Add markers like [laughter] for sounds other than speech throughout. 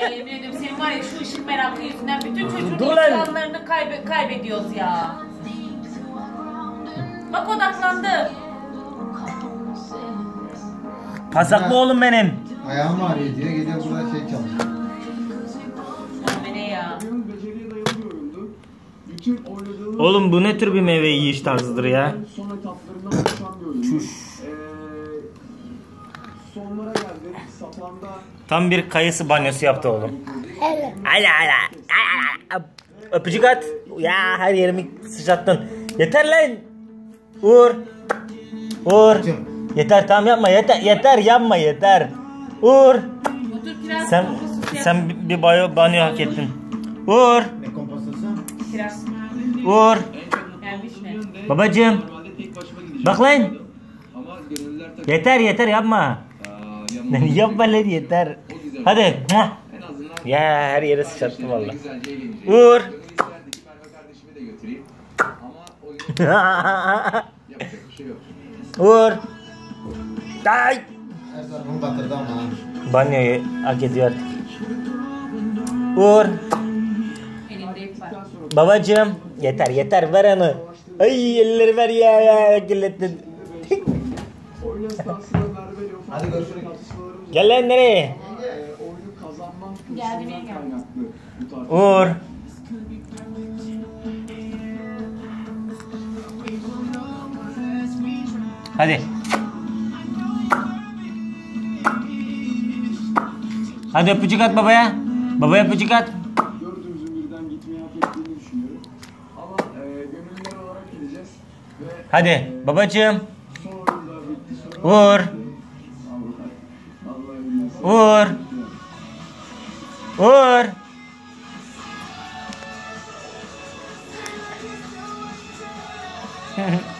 Ya yemin ediyorum senin var ya şu ışık merakı yüzünden bütün çocuğun Dur lan. ekranlarını kaybe kaybediyoruz ya. Bak odaklandı. Pasaklı oğlum benim. Ayağım ağrıyor diyor. Geliyor burada şey çalışıyor. Öyle ne ya? beceriye dayalı bir oyundu. Bütün oynadığımız Oğlum bu ne tür bir meyve yiyiş tarzıdır ya? son etaplarından oluşan bir oyundu. Ee, sonlara geldik. Sapanda Tam bir kayısı banyosu yaptı oğlum. Ala ala. ala, ala. Öpücük at. Ya her yerimi sıçrattın. Yeter lan. Uğur. Uğur. Yeter tamam yapma yeter yeter yapma yeter. Uğur. Sen sen bir- banyo, banyo hak ettin. Uğur. Uğur. Babacığım. Bak lan. Yeter yeter yapma. Yapma lan yeter. Hadi. Ya her yere sıçrattım valla. güzelce eğlenecek. Uğur. Gönül isterdi ki Merve kardeşimi de götüreyim. Ama oyunun yapacak bir yok. Uğur. Ay. Her tarafımı batırdı ama. ha. Banyoyu hak ediyor artık. Var. Babacığım. Yeter yeter ver onu. Ay elleri ver ya ya kirlettin. Hadi görüşürüz. Gel lan nereye? Oyunu kazanmam Geldi, benim geldi. Uğur. Hadi. Hadi öpücük at babaya. Babaya öpücük at. Dördümüzün birden Or, or, or. [laughs]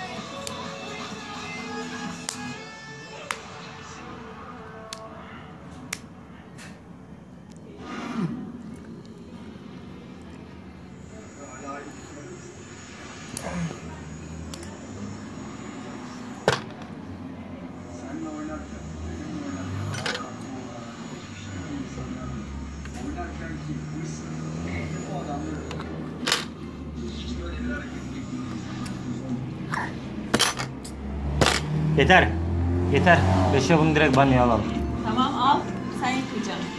Yeter. Yeter. Beşe bunu direkt banyoya alalım. Tamam al. Sen yıkayacaksın.